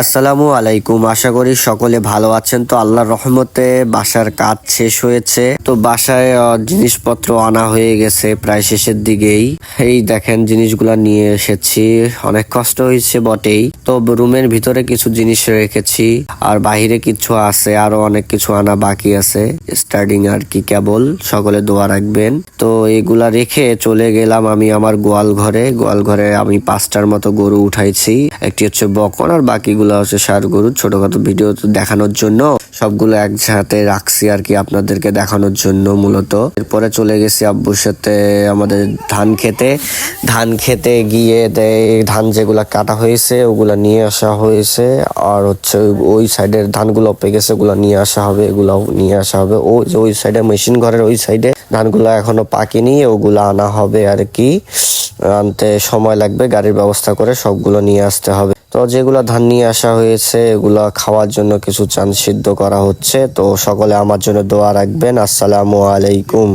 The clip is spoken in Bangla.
আসসালামু আলাইকুম। আশা করি সকলে ভালো আছেন। তো আল্লাহর রহমতে বাসার কাজ শেষ হয়েছে। তো বাসায় জিনিসপত্র আনা হয়ে গেছে প্রায় শেষের দিকেই। এই দেখেন জিনিসগুলা নিয়ে এসেছি। অনেক কষ্ট হয়েছে বটেই। তো রুমের ভিতরে কিছু জিনিস রেখেছি। আর বাহিরে কিছু আছে, আরও অনেক কিছু আনা বাকি আছে। স্টার্টিং আর কি কেবল, সকলে দোয়া রাখবেন। তো এগুলা রেখে চলে গেলাম আমি আমার গোয়াল ঘরে। গোয়াল ঘরে আমি পাঁচটার মতো গরু উঠাইছি। একটি হচ্ছে বকন আর বাকিগুলো হচ্ছে সার গরু ছোটখাটো ভিডিও দেখানোর জন্য। সবগুলো একসাথে রাখছি আর কি আপনাদেরকে দেখানোর জন্য মূলত। এরপরে চলে গেছি আব্বুর সাথে আমাদের ধান খেতে। ধান খেতে গিয়ে ধান যেগুলা কাটা হয়েছে, ওগুলা নিয়ে আসা হয়েছে। আর হচ্ছে ওই- সাইডের ধানগুলো পেয়ে গেছে, ওগুলো নিয়ে আসা হবে, এগুলাও নিয়ে আসা হবে। যে ওই সাইডে মেশিন ঘরের ওই সাইডে ধানগুলো এখনও পাকেনি, ওগুলো আনা হবে আর কি। আনতে সময় লাগবে, গাড়ির ব্যবস্থা করে সবগুলো নিয়ে আসতে হবে। তো যেগুলো ধান নিয়ে আসা হয়েছে, এগুলো খাওয়ার জন্য কিছু চান সিদ্ধ করা হচ্ছে। তো সকলে আমার জন্য দোয়া রাখবেন। আসসালামু আলাইকুম।